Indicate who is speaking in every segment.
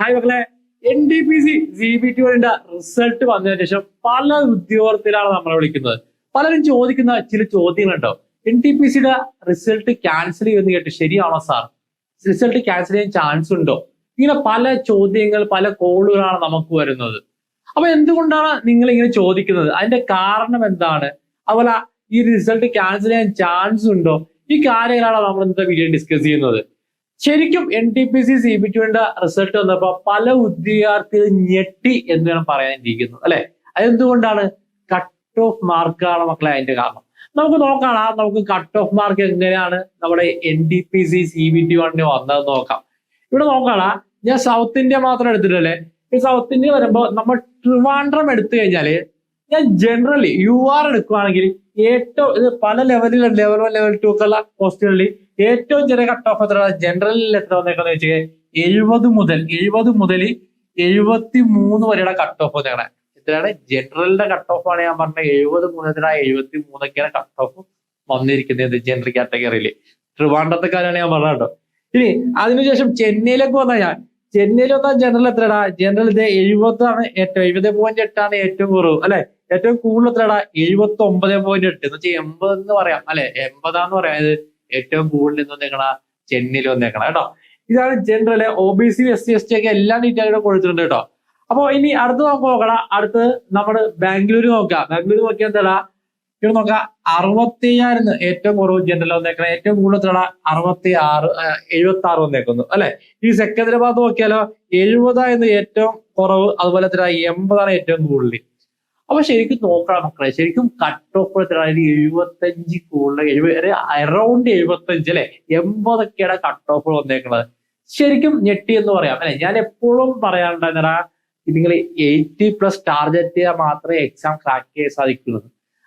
Speaker 1: Hi മക്കളെ. N T P C C B T result വന്നതിന് ശേഷം പല ഉദ്യോഗത്തിലാണ് നമ്മളെ വിളിക്കുന്നത്. പലരും ചോദിക്കുന്ന ചില ചോദ്യങ്ങളുണ്ടോ? എൻ ടി പി സിയുടെ റിസൾട്ട് ക്യാൻസൽ ചെയ്യുമെന്ന് കേട്ട് ശരിയാണോ സാർ റിസൾട്ട് ക്യാൻസൽ ചെയ്യാൻ ചാൻസ് ഉണ്ടോ? ഇങ്ങനെ പല ചോദ്യങ്ങൾ പല കോളുകളാണ് നമുക്ക് വരുന്നത്. അപ്പൊ എന്തുകൊണ്ടാണ് നിങ്ങൾ ഇങ്ങനെ ചോദിക്കുന്നത്? അതിന്റെ കാരണം എന്താണ്? അതുപോലെ ഈ റിസൾട്ട് ക്യാൻസൽ ചെയ്യാൻ ചാൻസ് ഉണ്ടോ? ഈ കാര്യങ്ങളാണ് നമ്മൾ ഇന്നത്തെ വീഡിയോ ഡിസ്കസ് ചെയ്യുന്നത്. ശരിക്കും N T P C C B ടുവിന്റെ റിസൾട്ട് വന്നപ്പോ പല ഉദ്യോഗാർത്ഥികൾ ഞെട്ടി എന്ന് വേണം പറയാനിരിക്കുന്നത് അല്ലെ? അതെന്തുകൊണ്ടാണ്? കട്ട് ഓഫ് മാർക്കാണ് മക്കളെ അതിന്റെ കാരണം. നമുക്ക് നോക്കാം നമുക്ക് കട്ട് ഓഫ് മാർക്ക് എങ്ങനെയാണ് നമ്മുടെ N T P C C B T വണ്ണിന് വന്നത് നോക്കാം. ഇവിടെ നോക്കാടാ ഞാൻ സൗത്ത് ഇന്ത്യ മാത്രം എടുത്തിട്ടല്ലേ? ഈ സൗത്ത് ഇന്ത്യ വരുമ്പോ നമ്മൾ ട്രിവാൻഡ്രം എടുത്തു കഴിഞ്ഞാൽ ഞാൻ ജനറലി യു ആർ എടുക്കുവാണെങ്കിൽ ഏറ്റവും പല ലെവലിൽ ലെവൽ വൺ ലെവൽ ടു ഒക്കെ ഉള്ള പോസ്റ്റുകളിൽ ഏറ്റവും ചെറിയ കട്ട് ഓഫ് എത്ര ജനറലിൽ എത്ര വന്നേക്കാന്ന് വെച്ചാൽ എഴുപത് മുതൽ എഴുപത് മുതൽ എഴുപത്തി മൂന്ന് വരെയുള്ള കട്ട് ഓഫ് വന്നേക്കണേ. എത്രയാണ് ജനറലിന്റെ കട്ട് ഓഫ് ആണ് ഞാൻ പറഞ്ഞത്. എഴുപത് മുതൽ എഴുപത്തി മൂന്നൊക്കെയാണ് കട്ട് ഓഫ് വന്നിരിക്കുന്നത് ജനറൽ കാറ്റഗറിയിൽ ട്രിവാണ്ടത്തെക്കാരാണ് ഞാൻ പറഞ്ഞത് കേട്ടോ. ഇനി അതിനുശേഷം ചെന്നൈയിലേക്ക് വന്നാൽ ഞാൻ ചെന്നൈയിൽ വന്നാൽ ജനറൽ എത്രടാ ജനറൽ ഇത് എഴുപതാണ് ഏറ്റവും എഴുപത് പോയിന്റ് എട്ടാണ് ഏറ്റവും കുറവ് അല്ലെ? ഏറ്റവും കൂടുതൽ എത്രടാ എഴുപത്തി ഒമ്പത് പോയിന്റ് എട്ട്. എന്ന് വെച്ചാൽ എൺപത് എന്ന് പറയാം. അല്ലെ? എൺപതാന്ന് പറയാം. ഏറ്റവും കൂടുതൽ നിന്ന് വന്നേക്കണ ചെന്നൈയിൽ വന്നേക്കണം കേട്ടോ? ഇതാണ് general O B C S C S T ഒക്കെ എല്ലാ ഡീറ്റെയിലും കൊടുത്തിട്ടുണ്ട് കേട്ടോ? അപ്പൊ ഇനി അടുത്ത് നമുക്ക് നോക്കണം അടുത്ത് നമ്മുടെ ബാംഗ്ലൂർ നോക്കാം. ബാംഗ്ലൂർ നോക്കിയാൽ എന്താ ഇവിടെ നോക്കാം. അറുപത്തി അയ്യായിരം ഏറ്റവും കുറവ് ജനറൽ വന്നേക്കണം. ഏറ്റവും കൂടുതൽ എത്ര അറുപത്തി ആറ് എഴുപത്തി ആറ് വന്നേക്കുന്നു. അല്ലെ? ഈ ഭാഗത്ത് നോക്കിയാലോ എഴുപതായിരുന്നു ഏറ്റവും കുറവ്. അതുപോലെ തന്നെ എൺപതാണ് ഏറ്റവും കൂടുതൽ. അപ്പൊ ശരിക്കും നോക്കണം മക്കളെ. ശരിക്കും കട്ട് ഓഫ് അതായത് എഴുപത്തഞ്ച് കൂടുതൽ എഴുപത് അറൌണ്ട് എഴുപത്തഞ്ച് അല്ലെ? എൺപതൊക്കെയാണ് കട്ട് ഓഫ് വന്നേക്കുന്നത്. ശരിക്കും ഞെട്ടി എന്ന് പറയാം. അല്ലെ ഞാൻ എപ്പോഴും പറയാറുണ്ടായിരുന്നടാ നിങ്ങൾ എയ്റ്റി പ്ലസ് ടാർഗറ്റ് ചെയ്താൽ മാത്രമേ എക്സാം ക്രാക്ക് ചെയ്യാൻ സാധിക്കുള്ളൂ.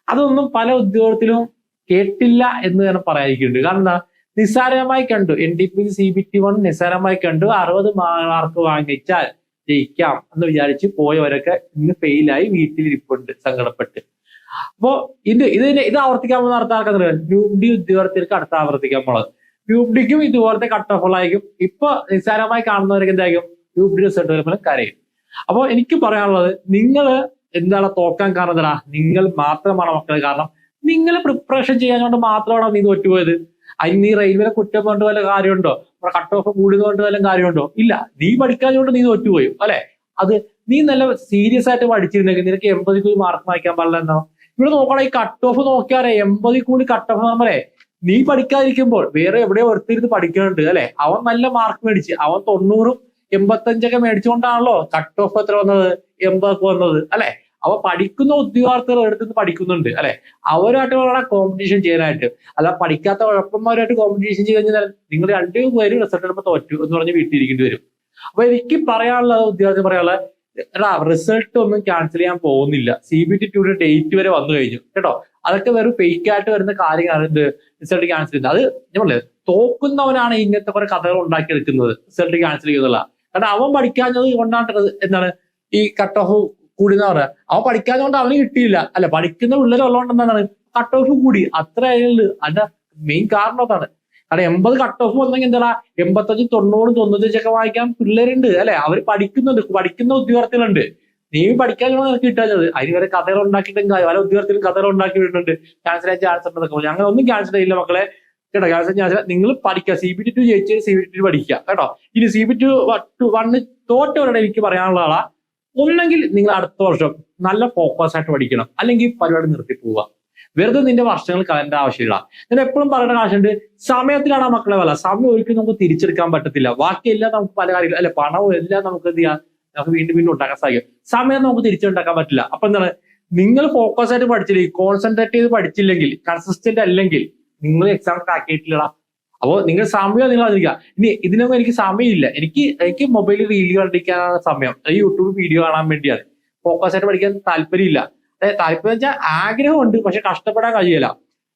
Speaker 1: അതൊന്നും പല ഉദ്യോഗത്തിലും കേട്ടില്ല എന്ന് തന്നെ പറയാതിരിക്കുന്നുണ്ട് കാരണം എന്താ? നിസ്സാരമായി കണ്ടു. N T P C B T one നിസ്സാരമായി കണ്ടു. അറുപത് മാർക്ക് വാങ്ങിച്ചാൽ ജയിക്കാം എന്ന് വിചാരിച്ച് പോയവരൊക്കെ ഇന്ന് ഫെയിലായി വീട്ടിലിരിപ്പുണ്ട് സങ്കടപ്പെട്ട്. അപ്പോ ഇത് ഇത് ഇത് ആവർത്തിക്കാൻ പോകുന്ന അടുത്ത ആൾക്കാർ ഗ്രൂപ്പ് ഡി ഉദ്യോഗസ്ഥർക്ക് അടുത്ത ആവർത്തിക്കാൻ പോണത് ഗ്രൂപ്പ് ഡിക്കും ഇതുപോലത്തെ കട്ട് ഓഫ് ഓഫുകളായിരിക്കും ഇപ്പൊ നിസ്സാരമായി കാണുന്നവരൊക്കെ എന്തായിരിക്കും ഗ്രൂപ്പ് ഡി റിസൾട്ട് വരുമ്പോൾ കരയും. അപ്പോൾ എനിക്ക് പറയാനുള്ളത് നിങ്ങൾ എന്താണ് തോക്കാൻ കാരണം നിങ്ങൾ മാത്രമാണ് മക്കളെ കാരണം. നിങ്ങൾ പ്രിപ്പറേഷൻ ചെയ്യാൻ കൊണ്ട് മാത്രമാണ് നീ തോറ്റുപോയത്? അതിന് നീ റെയിൽവേനെ കുറ്റം കൊണ്ട് വല്ല കാര്യമുണ്ടോ? കട്ട് ഓഫ് കൂടുന്നതുകൊണ്ട് വല്ല കാര്യമുണ്ടോ? ഇല്ല. നീ പഠിക്കാഞ്ഞുകൊണ്ട് നീ തോറ്റുപോയി. അല്ലെ? അത് നീ നല്ല സീരിയസ് ആയിട്ട് പഠിച്ചിരുന്നെങ്കിൽ നിനക്ക് എൺപതിൽ കൂടി മാർക്ക് വായിക്കാൻ പാടില്ല എന്നോ? ഇവിടെ നോക്കണ ഈ കട്ട് ഓഫ് നോക്കിയാറേ എൺപതിൽ കൂടി കട്ട് ഓഫ് നമ്മളെ നീ പഠിക്കാതിരിക്കുമ്പോൾ വേറെ എവിടെയോ ഒരുത്തിരുന്ന് പഠിക്കുന്നുണ്ട് അല്ലെ? അവൻ നല്ല മാർക്ക് മേടിച്ച് അവൻ തൊണ്ണൂറും എൺപത്തഞ്ചൊക്കെ മേടിച്ചുകൊണ്ടാണല്ലോ കട്ട് ഓഫ് എത്ര വന്നത്? എൺപതൊക്കെ വന്നത് അല്ലെ? അവ പഠിക്കുന്ന ഉദ്യോഗാർത്ഥികൾ എടുത്തുനിന്ന് പഠിക്കുന്നുണ്ട് അല്ലെ? അവരുമായിട്ട് വേണം കോമ്പറ്റീഷൻ ചെയ്യാനായിട്ട്. അല്ല പഠിക്കാത്ത കുഴപ്പന്മാരുമായിട്ട് കോമ്പറ്റീഷൻ ചെയ്ത് കഴിഞ്ഞാൽ നിങ്ങൾ രണ്ടു പേര് റിസൾട്ട് എടുക്കുമ്പോൾ തോറ്റു എന്ന് പറഞ്ഞ് വീട്ടിലിരിക്കേണ്ടി വരും. അപ്പൊ എനിക്ക് പറയാനുള്ളത് ഉദ്യോഗാർത്ഥി പറയാനുള്ളത് എടാ റിസൾട്ട് ഒന്നും ക്യാൻസൽ ചെയ്യാൻ പോകുന്നില്ല. സി ബി ടി ടുയുടെ ഡേറ്റ് വരെ വന്നു കഴിഞ്ഞു കേട്ടോ? അതൊക്കെ വെറും ഫേക്ക് ആയിട്ട് വരുന്ന കാര്യങ്ങളാണ് എന്ത് റിസൾട്ട് ക്യാൻസൽ ചെയ്യുന്നത്. അത് ഞാൻ പറഞ്ഞത് തോക്കുന്നവനാണ് ഇങ്ങനത്തെ കുറെ കഥകൾ ഉണ്ടാക്കിയെടുക്കുന്നത് റിസൾട്ട് ക്യാൻസൽ ചെയ്യുന്നുള്ള കാരണം അവൻ പഠിക്കാഞ്ഞത് കൊണ്ടാണ് എന്താണ് ഈ കട്ട് ഓഫ് കൂടി എന്ന് പറയാം. അവൻ പഠിക്കാത്തതുകൊണ്ട് അവന് കിട്ടിയില്ല. അല്ല പഠിക്കുന്ന പിള്ളേർ ഉള്ളതുകൊണ്ട് എന്താണ്? കട്ട് ഓഫ് കൂടി. അത്ര അതിനുള്ളത് അതിന്റെ മെയിൻ കാരണം അതാണ്. കാരണം എൺപത് കട്ട് ഓഫ് വന്നെങ്കിൽ എന്താ എൺപത്തഞ്ച് തൊണ്ണൂറ് തൊണ്ണൂറ്റഞ്ചൊക്കെ വായിക്കാൻ പിള്ളേരുണ്ട്. അല്ലെ? അവർ പഠിക്കുന്നുണ്ട്. പഠിക്കുന്ന ഉദ്യോഗാർത്ഥികളുണ്ട്. നീ പഠിക്കാൻ നിനക്ക് കിട്ടാഞ്ഞത്. അതിന് വരെ കഥകൾ ഉണ്ടാക്കിയിട്ടും പല ഉദ്യോഗത്തിലും കഥകൾ ഉണ്ടാക്കി വിടുന്നുണ്ട് ക്യാൻസൽ ആയി ചാൻസ് ഉണ്ടെന്നൊക്കെ ഞങ്ങൾ ഒന്നും ക്യാൻസൽ ചെയ്യില്ല മക്കളെ. കേട്ടോ ക്യാൻസൽ ക്യാൻസൽ നിങ്ങൾ പഠിക്കുക. സി ബി ടി ടു ജയിച്ച് സി ബി ടി ടു പഠിക്കുക. കേട്ടോ? ഇനി സി ബി ടു വൺ തോറ്റവരുടെ എനിക്ക് പറയാനുള്ള ആളാ ഒന്നെങ്കിൽ നിങ്ങൾ അടുത്ത വർഷം നല്ല ഫോക്കസ് ആയിട്ട് പഠിക്കണം. അല്ലെങ്കിൽ പരിപാടി നിർത്തി പോവുക. വെറുതെ നിന്റെ വർഷങ്ങൾ കളയേണ്ട ആവശ്യമില്ല. ഞാൻ എപ്പോഴും പറയുന്ന ആവശ്യമുണ്ട് സമയത്തിലാണ് മക്കളെ വല്ല. സമയം ഒരിക്കലും നമുക്ക് തിരിച്ചെടുക്കാൻ പറ്റത്തില്ല. ബാക്കിയെല്ലാം നമുക്ക് പല കാര്യങ്ങൾ അല്ലെ പണവും എല്ലാം നമുക്ക് എന്ത് ചെയ്യാം? നമുക്ക് വീണ്ടും വീണ്ടും ഉണ്ടാക്കാൻ സാധിക്കും. സമയം നമുക്ക് തിരിച്ചുണ്ടാക്കാൻ പറ്റില്ല. അപ്പൊ എന്താണ്? നിങ്ങൾ ഫോക്കസ് ആയിട്ട് പഠിച്ചില്ലെങ്കിൽ കോൺസെൻട്രേറ്റ് ചെയ്ത് പഠിച്ചില്ലെങ്കിൽ കൺസിസ്റ്റന്റ് അല്ലെങ്കിൽ നിങ്ങൾ എക്സാം ആക്കിയിട്ടില്ലടാ. അപ്പോൾ നിങ്ങൾ സമയം നിങ്ങൾ അതിരിക്കുക ഇനി ഇതിനൊന്നും എനിക്ക് സമയമില്ല. എനിക്ക് എനിക്ക് മൊബൈലിൽ റീൽ കണ്ടിരിക്കാനാണ് സമയം. യൂട്യൂബ് വീഡിയോ കാണാൻ വേണ്ടിയാണ്. ഫോക്കസ് ആയിട്ട് പഠിക്കാൻ താല്പര്യമില്ല. അതായത് താല്പര്യം വെച്ചാൽ ആഗ്രഹമുണ്ട് പക്ഷെ കഷ്ടപ്പെടാൻ കഴിയില്ല.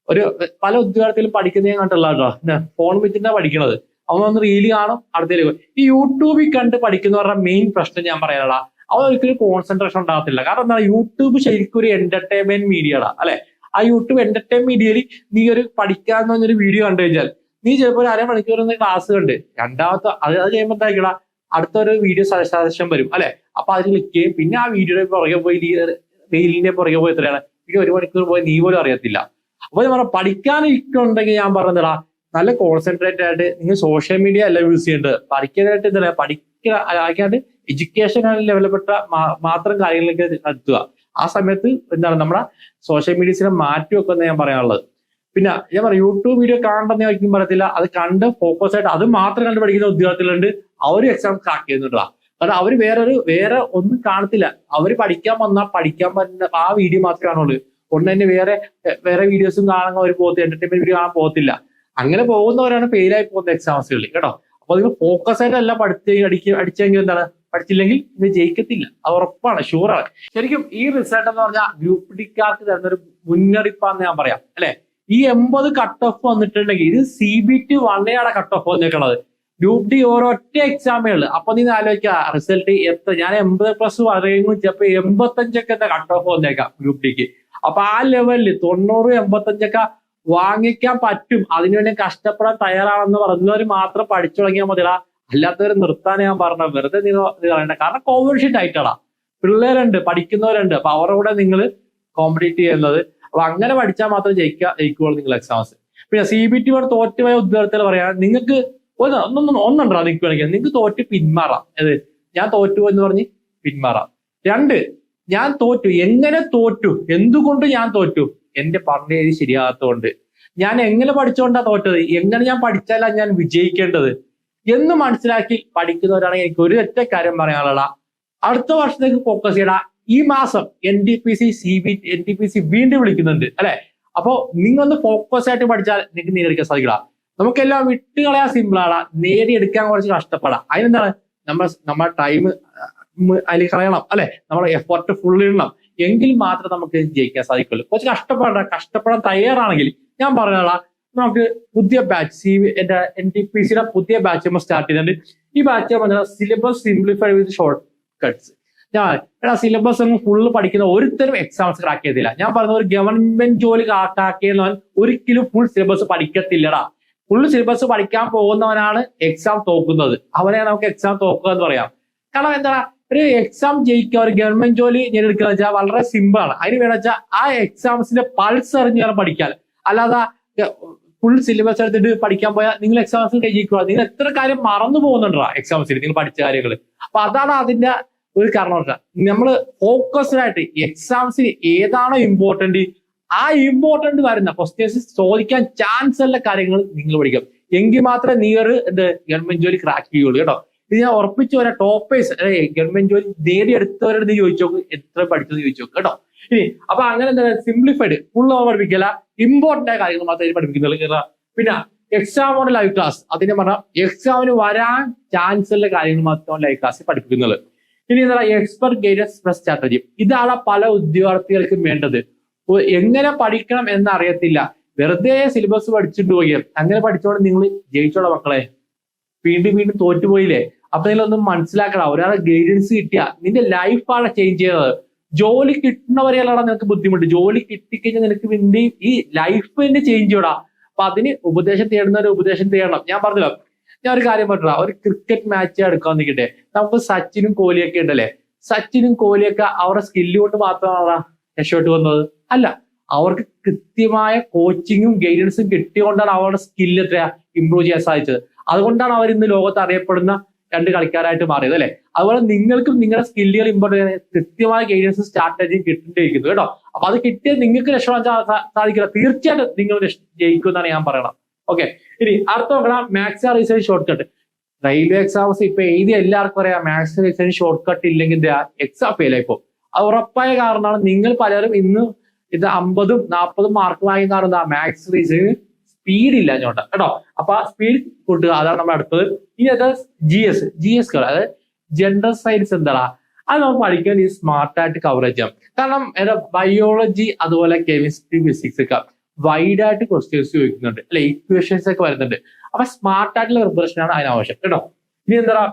Speaker 1: ഒരു പല ഉദ്യോഗത്തിലും പഠിക്കുന്ന ഞാൻ കണ്ടുള്ള കേട്ടോ ഫോൺ വെച്ചിട്ടാ പഠിക്കണത്. അവൻ ഒന്ന് റീൽ കാണും അടുത്തേക്ക് ഈ യൂട്യൂബിൽ കണ്ട് പഠിക്കുന്നവരുടെ മെയിൻ പ്രശ്നം ഞാൻ പറയാനുള്ള അവൻ ഒരിക്കലും കോൺസെൻട്രേഷൻ ഉണ്ടാകത്തില്ല. കാരണം എന്താ യൂട്യൂബ് ശരിക്കും ഒരു എന്റർടൈൻമെന്റ് മീഡിയടാ അല്ലെ? ആ യൂട്യൂബ് എന്റർടൈൻ മീഡിയയിൽ നീ ഒരു പഠിക്കാന്ന് പറഞ്ഞൊരു വീഡിയോ കണ്ടു കഴിഞ്ഞാൽ നീ ചിലപ്പോൾ അരമണിക്കൂർ അരമണിക്കൂർ ക്ലാസ് കണ്ട് രണ്ടാമത്തെ അത് അത് കഴിയുമ്പോൾ അടുത്ത അടുത്തൊരു വീഡിയോ സജഷൻ വരും അല്ലെ? അപ്പൊ അതിൽ ക്ലിക്ക് ചെയ്യും. പിന്നെ ആ വീഡിയോയുടെ പുറകെ പോയി റീലിന്റെ പുറകെ പോയി എത്രയാണ്? പിന്നെ ഒരു മണിക്കൂർ പോയി നീ പോലും അറിയത്തില്ല. അപ്പൊ ഞാൻ പഠിക്കാൻ പഠിക്കാനിരിക്കുന്നുണ്ടെങ്കിൽ ഞാൻ പറഞ്ഞതാ നല്ല കോൺസെൻട്രേറ്റ് ആയിട്ട് നിങ്ങൾ സോഷ്യൽ മീഡിയ അല്ല യൂസ് ചെയ്യേണ്ടത്. പഠിക്കാനായിട്ട് എന്താ പറയുക പഠിക്കാണ്ട് എഡ്യൂക്കേഷൻ ലെവലപ്പെട്ട മാത്രം കാര്യങ്ങളിലേക്ക് എത്തുക ആ സമയത്ത് എന്താണ് നമ്മുടെ സോഷ്യൽ മീഡിയസിനെ മാറ്റി വെക്കുന്ന ഞാൻ പറയാനുള്ളത്. പിന്നെ ഞാൻ പറയാം യൂട്യൂബ് വീഡിയോ കാണണ്ടെന്ന് ഒരിക്കലും പറയത്തില്ല. അത് കണ്ട് ഫോക്കസ് ആയിട്ട് അത് മാത്രം കണ്ട് പഠിക്കുന്ന ഉദ്യോഗത്തിലുണ്ട് അവർ എക്സാം ക്രാക്ക് ചെയ്യുന്നുണ്ടാ കാരണം അവർ വേറൊരു വേറെ ഒന്നും കാണത്തില്ല. അവർ പഠിക്കാൻ വന്നാൽ പഠിക്കാൻ വന്ന ആ വീഡിയോ മാത്രമേ കാണുള്ളൂ. ഒന്ന് തന്നെ വേറെ വേറെ വീഡിയോസും കാണാൻ അവർ പോകത്തില്ല. എന്റർടൈൻമെന്റ് വീഡിയോ കാണാൻ പോകത്തില്ല. അങ്ങനെ പോകുന്നവരാണ് ഫെയിലായി പോകുന്ന എക്സാംസുകളിൽ കേട്ടോ. അപ്പൊ നിങ്ങൾ ഫോക്കസ് ആയിട്ടല്ല പഠിച്ച് അടിക്ക അടിച്ചെങ്കിൽ എന്താണ്? പഠിച്ചില്ലെങ്കിൽ ഇത് ജയിക്കത്തില്ല. അത് ഉറപ്പാണ് ഷുവറാണ് ശരിക്കും ഈ റിസൾട്ട് എന്ന് പറഞ്ഞാൽ ഗ്രൂപ്പ് ഡിക്കാർക്ക് തരുന്ന ഒരു മുന്നറിയിപ്പാന്ന് ഞാൻ പറയാം അല്ലെ? ഈ എൺപത് കട്ട് ഓഫ് വന്നിട്ടുണ്ടെങ്കിൽ ഇത് സി ബി ടി വണ്ണയാണ് കട്ട് ഓഫ് വന്നിട്ടുള്ളത് ഗ്രൂപ്പ് ഡി ഒരൊറ്റ എക്സാമേ ഉള്ളു. അപ്പൊ നീ ആലോചിക്കുക റിസൾട്ട് എത്ര? ഞാൻ എൺപത് പ്ലസ് പറയുമ്പോൾ ചിലപ്പോ എൺപത്തഞ്ചൊക്കെ കട്ട് ഓഫ് വന്നേക്കാം ഗ്രൂപ്പ് ഡിക്ക് അപ്പൊ ആ ലെവലിൽ തൊണ്ണൂറ് എൺപത്തഞ്ചൊക്കെ വാങ്ങിക്കാൻ പറ്റും. അതിനുവേണ്ടി കഷ്ടപ്പെടാൻ തയ്യാറാണെന്ന് പറഞ്ഞവർ മാത്രം പഠിച്ചു തുടങ്ങിയാൽ മതിടാ. അല്ലാത്തവർ നിർത്താൻ ഞാൻ പറഞ്ഞ വെറുതെ നിങ്ങൾ കളയണ്ട കാരണം കോമ്പറ്റീഷൻ ടൈറ്റാടാ പിള്ളേരുണ്ട് പഠിക്കുന്നവരുണ്ട്. അപ്പൊ അവരുടെ കൂടെ നിങ്ങൾ കോമ്പറ്റീറ്റ് ചെയ്യുന്നത്. അപ്പൊ അങ്ങനെ പഠിച്ചാൽ മാത്രം ജയിക്കുക ജയിക്കുള്ളൂ നിങ്ങൾ എക്സാംസ് പിന്നെ സി ബി ടി കൊണ്ട് തോറ്റുപോയ ഉദ്യോഗസ്ഥർ പറയാ നിങ്ങൾക്ക് ഒന്ന് ഒന്നുണ്ടോ നിങ്ങൾക്ക് വേണമെങ്കിൽ നിങ്ങൾക്ക് തോറ്റ് പിന്മാറാം. അത് ഞാൻ തോറ്റു എന്ന് പറഞ്ഞ് പിന്മാറാം. രണ്ട് ഞാൻ തോറ്റു. എങ്ങനെ തോറ്റു? എന്തുകൊണ്ട് ഞാൻ തോറ്റു? എന്റെ പറഞ്ഞ എഴുതി ശരിയാകാത്തതുകൊണ്ട്. ഞാൻ എങ്ങനെ പഠിച്ചുകൊണ്ടാ തോറ്റത്? എങ്ങനെ ഞാൻ പഠിച്ചാലാ ഞാൻ വിജയിക്കേണ്ടത്? എന്ന് മനസ്സിലാക്കി പഠിക്കുന്നവരാണെങ്കിൽ എനിക്ക് ഒരു ഒറ്റ കാര്യം പറയാനുള്ള അടുത്ത വർഷത്തേക്ക് ഫോക്കസ് ചെയ്യണ ഈ മാസം N T P C C B N T P C വീണ്ടും വിളിക്കുന്നുണ്ട് അല്ലെ? അപ്പോ നിങ്ങളൊന്ന് ഫോക്കസ് ആയിട്ട് പഠിച്ചാൽ നിങ്ങൾക്ക് നേടിയെടുക്കാൻ സാധിക്കില്ല. നമുക്കെല്ലാം വിട്ടുകളയാൻ സിമ്പിളാണ് നേടിയെടുക്കാൻ കുറച്ച് കഷ്ടപ്പെടാം. അതിനെന്താണ്? നമ്മൾ നമ്മുടെ ടൈം അതിൽ കളയണം അല്ലെ? നമ്മുടെ എഫർട്ട് ഫുൾ ഇടണം. എങ്കിൽ മാത്രമേ നമുക്ക് ജയിക്കാൻ സാധിക്കുള്ളൂ. കുറച്ച് കഷ്ടപ്പെടാം. കഷ്ടപ്പെടാൻ തയ്യാറാണെങ്കിൽ ഞാൻ പറഞ്ഞോളാം നമുക്ക് പുതിയ ബാച്ച് സി എന്റെ എൻ ടി പി സിയുടെ പുതിയ ബാച്ച് നമ്മൾ സ്റ്റാർട്ട് ചെയ്യുന്നുണ്ട്. ഈ ബാച്ച് പറഞ്ഞാൽ syllabus simplified with shortcuts ഞാൻ എടാ സിലബസ് അങ്ങ് ഫുള്ള് പഠിക്കുന്ന ഒരുത്തരും എക്സാംസ് ക്രാക്ക് ചെയ്തില്ല. ഞാൻ പറഞ്ഞ ഒരു ഗവൺമെന്റ് ജോലി ക്രാക്ക് ചെയ്യുന്നവൻ ഒരിക്കലും ഫുൾ സിലബസ് പഠിക്കത്തില്ലടാ. ഫുൾ സിലബസ് പഠിക്കാൻ പോകുന്നവനാണ് എക്സാം തോക്കുന്നത്. അവനെ നമുക്ക് എക്സാം തോക്കുക എന്ന് പറയാം. കാരണം എന്താ ഒരു എക്സാം ജയിക്കുക ഒരു ഗവൺമെന്റ് ജോലി നേടിയെടുക്കുക വെച്ചാൽ വളരെ സിമ്പിൾ ആണ്. അതിന് വേണം വെച്ചാൽ ആ എക്സാംസിന്റെ പൾസ് അറിഞ്ഞ് വേണം പഠിക്കാൻ. അല്ലാതെ ഫുൾ സിലബസ് എടുത്തിട്ട് പഠിക്കാൻ പോയാൽ നിങ്ങൾ എക്സാംസിൽ ജയിക്കുക നിങ്ങൾ എത്ര കാര്യം മറന്നു പോകുന്നുണ്ടോ എക്സാംസിൽ നിങ്ങൾ പഠിച്ച കാര്യങ്ങൾ അപ്പൊ അതാണ് അതിന്റെ ഒരു കാരണം നമ്മൾ ഫോക്കസ്ഡ് ആയിട്ട് എക്സാംസിന് ഏതാണോ ഇമ്പോർട്ടന്റ് ആ ഇമ്പോർട്ടന്റ് വരുന്ന ക്വസ്റ്റ്യൻസ് ചോദിക്കാൻ ചാൻസ് ഉള്ള കാര്യങ്ങൾ നിങ്ങൾ പഠിക്കും. എങ്കിൽ മാത്രമേ നീ ഒരു എന്ത് ഗവൺമെന്റ് ജോലി ക്രാക്ക് ചെയ്യുള്ളൂ കേട്ടോ. ഇത് ഞാൻ ഉറപ്പിച്ചു വരാം ടോപ്പേഴ്സ് ഗവൺമെന്റ് ജോലി നേടിയെടുത്തവരുടെ ചോദിച്ചു നോക്ക് എത്ര പഠിച്ചത് ചോദിച്ചു നോക്ക് കേട്ടോ. ഇനി അപ്പൊ അങ്ങനെ എന്താ സിംപ്ലിഫൈഡ് ഫുൾ ഓവർ പഠിപ്പിക്കല ഇമ്പോർട്ടന്റ് ആയ കാര്യങ്ങൾ മാത്രമേ പഠിപ്പിക്കുന്നുള്ളൂ. പിന്നെ എക്സാമോടെ ലൈവ് ക്ലാസ് അതിനെ പറഞ്ഞാൽ എക്സാമിന് വരാൻ ചാൻസ് ഉള്ള കാര്യങ്ങൾ മാത്രം ലൈവ് ക്ലാസ്സിൽ പഠിപ്പിക്കുന്നുള്ളൂ. ഇനി എന്താ എക്സ്പെർട്ട് ഗൈഡൻസ് പ്ലസ് സ്ട്രാറ്റജി ഇതാണ് പല ഉദ്യോഗാർത്ഥികൾക്കും വേണ്ടത്. എങ്ങനെ പഠിക്കണം എന്ന് അറിയത്തില്ല വെറുതെ സിലബസ് പഠിച്ചിട്ട് പോയി. അങ്ങനെ പഠിച്ചോണ്ട് നിങ്ങൾ ജയിച്ചോളാം മക്കളെ. വീണ്ടും വീണ്ടും തോറ്റുപോയില്ലേ? അപ്പൊ നിങ്ങളൊന്നും മനസ്സിലാക്കണം ഒരാളെ ഗൈഡൻസ് കിട്ടിയ നിന്റെ ലൈഫാണ് ചേഞ്ച് ചെയ്തത്? ജോലി കിട്ടുന്നവരെയല്ലാണ് നിനക്ക് ബുദ്ധിമുട്ട്? ജോലി കിട്ടിക്കഴിഞ്ഞാൽ നിനക്ക് വേണ്ടി ഈ ലൈഫ് തന്നെ ചേഞ്ച് ചെയ്യടാ അപ്പൊ അതിന് ഉപദേശം തേടുന്നവരെ ഉപദേശം തേടണം. ഞാൻ പറഞ്ഞല്ലോ ഞാൻ ഒരു കാര്യം പറഞ്ഞാ ഒരു ക്രിക്കറ്റ് മാച്ച് എടുക്കാൻ നിൽക്കട്ടെ നമുക്ക് സച്ചിനും കോഹ്ലിയൊക്കെ ഉണ്ടല്ലേ? സച്ചിനും കോഹ്ലിയൊക്കെ അവരുടെ സ്കില്ല് കൊണ്ട് മാത്രമാണ് രക്ഷപ്പെട്ട് വന്നത്? അല്ല. അവർക്ക് കൃത്യമായ കോച്ചിങ്ങും ഗൈഡൻസും കിട്ടിയതുകൊണ്ടാണ് അവരുടെ സ്കില്ല് എത്ര ഇമ്പ്രൂവ് ചെയ്യാൻ സാധിച്ചത്. അതുകൊണ്ടാണ് അവർ ഇന്ന് ലോകത്ത് അറിയപ്പെടുന്ന രണ്ട് കളിക്കാരായിട്ട് മാറിയത് അല്ലെ? അതുപോലെ നിങ്ങൾക്കും നിങ്ങളുടെ സ്കില്ലുകൾ ഇമ്പോർട്ടന്റ് ചെയ്യാൻ കൃത്യമായ ഗൈഡൻസും സ്ട്രാറ്റജിയും കിട്ടേണ്ടിയിരിക്കുന്നു കേട്ടോ. അപ്പൊ അത് കിട്ടിയാൽ നിങ്ങൾക്ക് രക്ഷപ്പെടാൻ സാധിക്കില്ല. തീർച്ചയായിട്ടും നിങ്ങൾ ജയിക്കുമെന്നാണ് ഞാൻ പറയണം ഓക്കെ ഇനി അടുത്ത നോക്കണം maths research short cut railway exams ഇപ്പൊ എഴുതിയ എല്ലാവർക്കും അറിയാം മാത്സ് റീസേർച്ച് ഷോർട്ട് കട്ട് ഇല്ലെങ്കിൽ എക്സാം ഫെയിൽ ആയിപ്പോ അത് ഉറപ്പായ കാരണമാണ് നിങ്ങൾ പലരും ഇന്ന് ഇത് അമ്പതും നാൽപ്പതും മാർക്ക് വാങ്ങി കാണുന്ന മാത്സ് റീസേർച്ച് സ്പീഡ് ഇല്ല ഞോട്ട കേട്ടോ? അപ്പൊ ആ സ്പീഡ് കൂട്ടുക അതാണ് നമ്മുടെ അടുത്തത്. ഇനി അത് ജി എസ് ജി എസ് അതായത് ജനറൽ സയൻസ് എന്താ അത് നമുക്ക് പഠിക്കാൻ ഈ സ്മാർട്ടായിട്ട് കവറേജ് ചെയ്യാം. കാരണം ബയോളജി അതുപോലെ കെമിസ്ട്രി ഫിസിക്സ് ഒക്കെ. വൈഡ് ആയിട്ട് ക്വസ്റ്റ്യൻസ് ചോദിക്കുന്നുണ്ട്. അല്ലെ ഇക്വേഷൻസ് ഒക്കെ വരുന്നുണ്ട്. അപ്പൊ സ്മാർട്ട് ആയിട്ടുള്ള പ്രിപ്പറേഷൻ ആണ് അതിനാവശ്യം കേട്ടോ? ഇനി എന്താ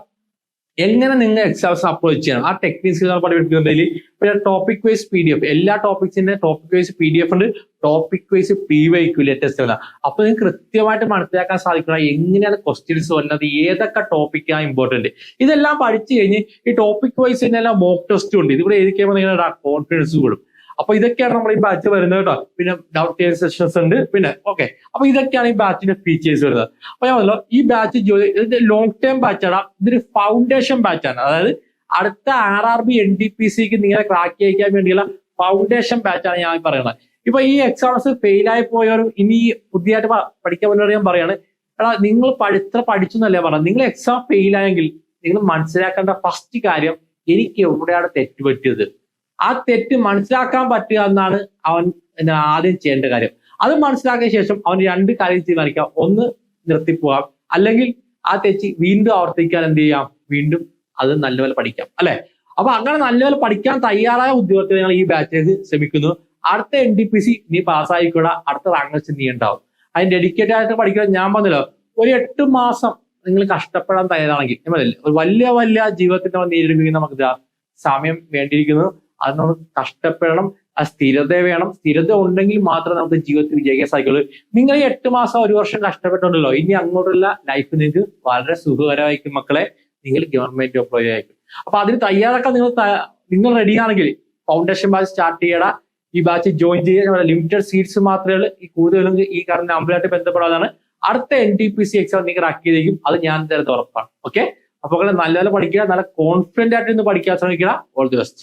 Speaker 1: എങ്ങനെ നിങ്ങൾ എക്സാംസ് അപ്രോച്ച് ചെയ്യണം? ആ ടെക്നിക്സ് പഠിപ്പിക്കുന്നുണ്ടെങ്കിൽ പിന്നെ topic wise P D F എല്ലാ ടോപ്പിക്സിന്റെ topic wise P D F ഉണ്ട്. ടോപ്പിക് വൈസ് പി വൈക്കും ലേറ്റസ്റ്റ് അല്ല അപ്പൊ നിങ്ങൾക്ക് കൃത്യമായിട്ട് മനസ്സിലാക്കാൻ സാധിക്കണം എങ്ങനെയാണ് ക്വസ്റ്റ്യൻസ് വരുന്നത് ഏതൊക്കെ ടോപ്പിക്കാണ് ഇമ്പോർട്ടന്റ് ഇതെല്ലാം പഠിച്ചു കഴിഞ്ഞ് ഈ ടോപ്പിക് വൈസ് തന്നെ മോക്ക് ടെസ്റ്റും ഉണ്ട്. ഇതിവിടെ എഴുതിക്കുമ്പോൾ നിങ്ങളുടെ കോൺഫിഡൻസ് കൂടും. അപ്പൊ ഇതൊക്കെയാണ് നമ്മൾ ഈ ബാച്ച് വരുന്നത് കേട്ടോ. പിന്നെ ഡൗട്ട് ക്ലിയർ സെഷൻസ് ഉണ്ട്. പിന്നെ ഓക്കെ അപ്പൊ ഇതൊക്കെയാണ് ഈ ബാച്ചിന്റെ ഫീച്ചേഴ്സ് വരുന്നത്. അപ്പൊ ഞാൻ പറഞ്ഞല്ലോ ഈ ബാച്ച് ഇതിന്റെ ലോങ് ടേം ബാച്ചാണ് ഇതൊരു ഫൗണ്ടേഷൻ ബാച്ചാണ് അതായത് അടുത്ത R R B N D P സിക്ക് നിങ്ങളെ ക്രാക്ക് ചെയ്യിക്കാൻ വേണ്ടിയുള്ള ഫൗണ്ടേഷൻ ബാച്ചാണ് ഞാൻ പറയുന്നത്. ഇപ്പൊ ഈ എക്സാംസ് ഫെയിൽ ആയി പോയവരും ഇനി പുതിയതായിട്ട് പഠിക്കാൻ പറ്റുന്നവർ ഞാൻ പറയാണ് എടാ നിങ്ങൾ പഠിത്ര പഠിച്ചു എന്നല്ലേ പറഞ്ഞത്. നിങ്ങൾ എക്സാം ഫെയിൽ ആയെങ്കിൽ നിങ്ങൾ മനസ്സിലാക്കേണ്ട ഫസ്റ്റ് കാര്യം എനിക്ക് എവിടെയാണ് തെറ്റ് പറ്റിയത് ആ തെറ്റ് മനസ്സിലാക്കാൻ പറ്റുക എന്നാണ് അവൻ ആദ്യം ചെയ്യേണ്ട കാര്യം. അത് മനസ്സിലാക്കിയ ശേഷം അവൻ രണ്ട് കാര്യം തീരുമാനിക്കാം ഒന്ന് നിർത്തിപ്പോവാം. അല്ലെങ്കിൽ ആ തെറ്റ് വീണ്ടും ആവർത്തിക്കാൻ എന്ത് ചെയ്യാം? വീണ്ടും അത് നല്ലപോലെ പഠിക്കാം. അല്ലെ? അപ്പൊ അങ്ങനെ നല്ലപോലെ പഠിക്കാൻ തയ്യാറായ ഉദ്യോഗത്തിൽ നിങ്ങൾ ഈ ബാച്ചിലേക്ക് ശ്രമിക്കുന്നു. അടുത്ത എൻ ഡി പി സി നീ പാസ്സായിക്കൂടാ അടുത്ത റാങ്ക് വെച്ച് നീ ഉണ്ടാവും. അതിന് ഡെഡിക്കേറ്റഡ് ആയിട്ട് പഠിക്കാൻ ഞാൻ പറഞ്ഞല്ലോ. ഒരു എട്ട് മാസം നിങ്ങൾ കഷ്ടപ്പെടാൻ തയ്യാറാണെങ്കിൽ ഒരു വലിയ വലിയ ജീവിതത്തിൽ നമ്മൾ നേരിടുമെങ്കിൽ നമുക്ക് സമയം വേണ്ടിയിരിക്കുന്നു. അതിനോട് കഷ്ടപ്പെടണം. ആ സ്ഥിരത വേണം. സ്ഥിരത ഉണ്ടെങ്കിൽ മാത്രമേ നമുക്ക് ജീവിതത്തിൽ വിജയിക്കാൻ സാധിക്കുള്ളൂ. നിങ്ങൾ ഈ എട്ട് മാസം ഒരു വർഷം കഷ്ടപ്പെട്ടുണ്ടല്ലോ. ഇനി അങ്ങോട്ടുള്ള ലൈഫ് നിങ്ങൾക്ക് വളരെ സുഖകരമായിരിക്കും മക്കളെ. നിങ്ങൾ ഗവൺമെന്റ് എംപ്ലോയി ആയിരിക്കും. അപ്പൊ അതിന് തയ്യാറാക്കാൻ നിങ്ങൾ നിങ്ങൾ റെഡി ആണെങ്കിൽ ഫൗണ്ടേഷൻ ബാച്ച് സ്റ്റാർട്ട് ചെയ്യട. ഈ ബാച്ച് ജോയിൻ ചെയ്യാൻ ലിമിറ്റഡ് സീറ്റ്സ് മാത്രമേ ഈ കൂടുതലും ഈ കാരണം നമ്പറായിട്ട് ബന്ധപ്പെടാതാണ് അടുത്ത N T P C exam നിങ്ങൾ ചെയ്തേക്കും. അത് ഞാൻ തരുന്ന ഉറപ്പാണ്. ഓക്കെ അപ്പൊ നല്ലപോലെ പഠിക്കുക. നല്ല കോൺഫിഡന്റ് ആയിട്ട് ഇന്ന് പഠിക്കാൻ ശ്രമിക്കുക. All the best